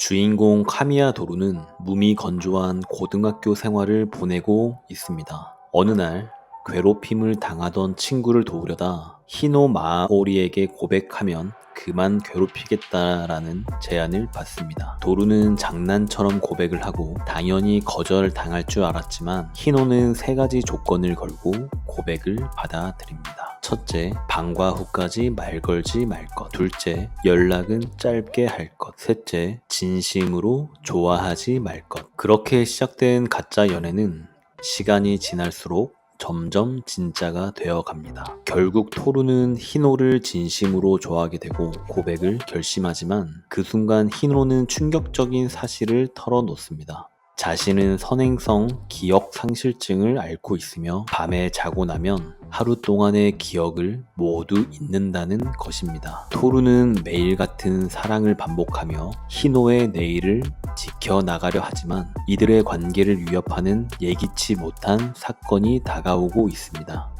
주인공 카미야 도루는 무미 건조한 고등학교 생활을 보내고 있습니다. 어느 날 괴롭힘을 당하던 친구를 도우려다 히노 마오리에게 고백하면 그만 괴롭히겠다라는 제안을 받습니다. 도루는 장난처럼 고백을 하고 당연히 거절 당할 줄 알았지만 히노는 세 가지 조건을 걸고 고백을 받아들입니다. 첫째, 방과 후까지 말 걸지 말 것. 둘째, 연락은 짧게 할 것. 셋째, 진심으로 좋아하지 말 것. 그렇게 시작된 가짜 연애는 시간이 지날수록 점점 진짜가 되어 갑니다. 결국 토루는 히노를 진심으로 좋아하게 되고 고백을 결심하지만 그 순간 히노는 충격적인 사실을 털어놓습니다. 자신은 선행성 기억 상실증을 앓고 있으며 밤에 자고 나면 하루 동안의 기억을 모두 잊는다는 것입니다. 토루는 매일 같은 사랑을 반복하며 히노의 내일을 지켜나가려 하지만 이들의 관계를 위협하는 예기치 못한 사건이 다가오고 있습니다.